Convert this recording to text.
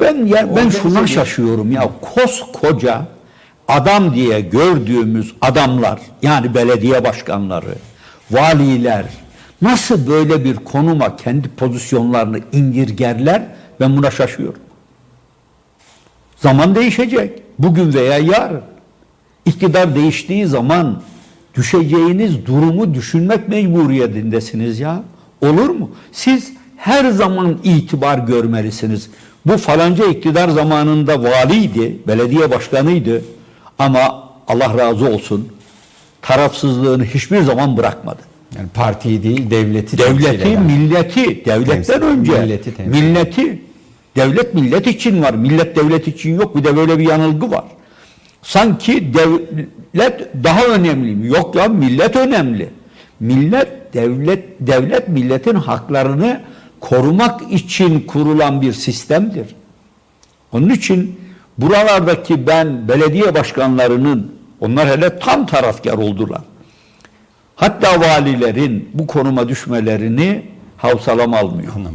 Ben ya ben şuna şaşıyorum ya koskoca adam diye gördüğümüz adamlar yani belediye başkanları, valiler nasıl böyle bir konuma kendi pozisyonlarını indirgerler ben buna şaşıyorum. Zaman değişecek. Bugün veya yarın. İktidar değiştiği zaman düşeceğiniz durumu düşünmek mecburiyetindesiniz ya. Olur mu? Siz her zaman itibar görmelisiniz. Bu falanca iktidar zamanında valiydi, belediye başkanıydı ama Allah razı olsun tarafsızlığını hiçbir zaman bırakmadı. Yani partiyi değil devleti Devleti, eden. milleti, devletten Temsil- önce milleti temsil. milleti, devlet millet için var, millet devlet için yok. Bir de böyle bir yanılgı var. Sanki devlet daha önemli mi? Yok ya millet önemli. Millet, devlet, devlet milletin haklarını korumak için kurulan bir sistemdir. Onun için buralardaki ben belediye başkanlarının, onlar hele tam tarafkar oldular. Hatta valilerin bu konuma düşmelerini havsalam almıyor. Anlamak